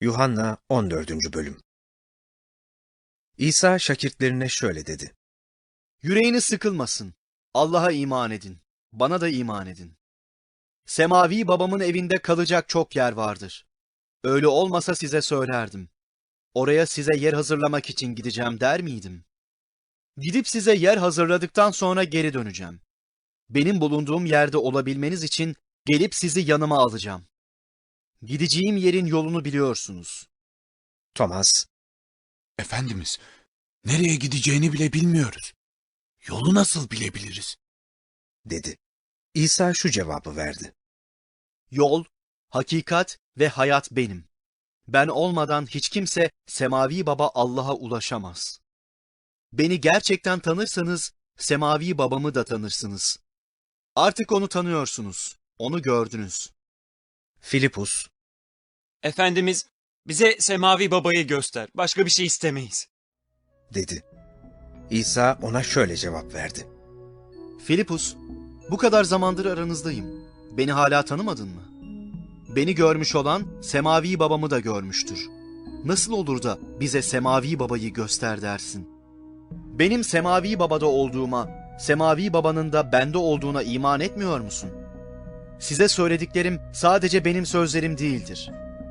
Yuhanna 14. Bölüm İsa şakirtlerine şöyle dedi. Yüreğiniz sıkılmasın. Allah'a iman edin. Bana da iman edin. Semavi babamın evinde kalacak çok yer vardır. Öyle olmasa size söylerdim. Oraya size yer hazırlamak için gideceğim der miydim? Gidip size yer hazırladıktan sonra geri döneceğim. Benim bulunduğum yerde olabilmeniz için gelip sizi yanıma alacağım. Gideceğim yerin yolunu biliyorsunuz. Thomas, Efendimiz, nereye gideceğini bile bilmiyoruz. Yolu nasıl bilebiliriz? dedi. İsa şu cevabı verdi. Yol, hakikat ve hayat benim. Ben olmadan hiç kimse Semavi Baba Allah'a ulaşamaz. Beni gerçekten tanırsanız Semavi Babamı da tanırsınız. Artık onu tanıyorsunuz, onu gördünüz. Filipus, Efendimiz bize semavi babayı göster. Başka bir şey istemeyiz. dedi. İsa ona şöyle cevap verdi. Filipus, bu kadar zamandır aranızdayım. Beni hala tanımadın mı? Beni görmüş olan Semavi Babamı da görmüştür. Nasıl olur da bize Semavi Baba'yı göster dersin? Benim Semavi Baba'da olduğuma, Semavi Baba'nın da bende olduğuna iman etmiyor musun? Size söylediklerim sadece benim sözlerim değildir.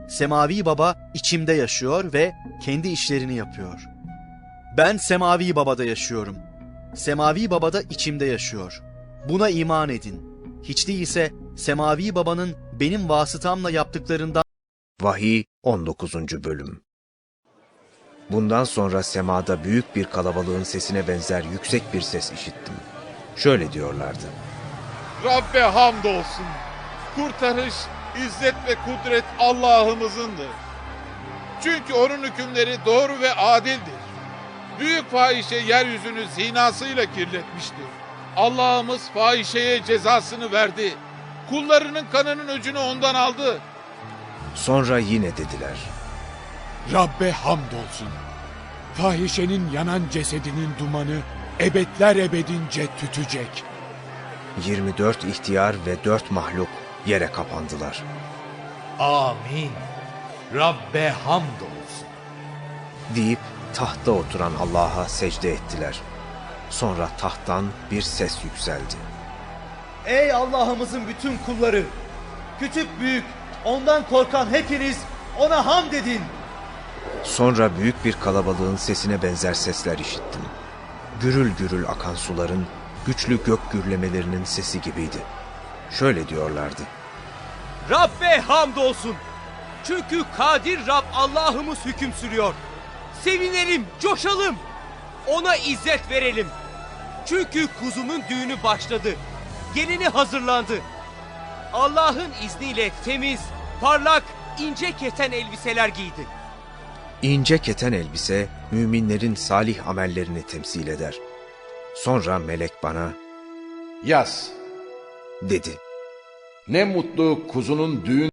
Semavi Baba içimde yaşıyor ve kendi işlerini yapıyor. Ben Semavi Baba'da yaşıyorum. Semavi Baba da içimde yaşıyor. Buna iman edin. Hiç değilse Semavi Baba'nın benim vasıtamla yaptıklarından Vahiy 19. Bölüm Bundan sonra semada büyük bir kalabalığın sesine benzer yüksek bir ses işittim. Şöyle diyorlardı. Rabbe hamdolsun. Kurtarış, izzet ve kudret Allah'ımızındır. Çünkü onun hükümleri doğru ve adildir. Büyük fahişe yeryüzünü zinasıyla kirletmiştir. Allah'ımız fahişeye cezasını verdi. Kullarının kanının öcünü ondan aldı. Sonra yine dediler. Rabbe hamdolsun. Fahişenin yanan cesedinin dumanı ebedler ebedince tütecek. 24 ihtiyar ve 4 mahluk yere kapandılar. Amin. Rabbe hamdolsun. deyip tahta oturan Allah'a secde ettiler. Sonra tahttan bir ses yükseldi. Ey Allah'ımızın bütün kulları! Küçük büyük, ondan korkan hepiniz ona hamd edin. Sonra büyük bir kalabalığın sesine benzer sesler işittim. Gürül gürül akan suların güçlü gök gürlemelerinin sesi gibiydi. Şöyle diyorlardı. Rabbe hamdolsun. Çünkü kadir Rab Allah'ımız hüküm sürüyor. Sevinelim, coşalım. Ona izzet verelim. Çünkü kuzunun düğünü başladı. Gelini hazırlandı. Allah'ın izniyle temiz, parlak, ince keten elbiseler giydi. İnce keten elbise müminlerin salih amellerini temsil eder. Sonra melek bana Yaz. dedi. Ne mutlu kuzunun düğün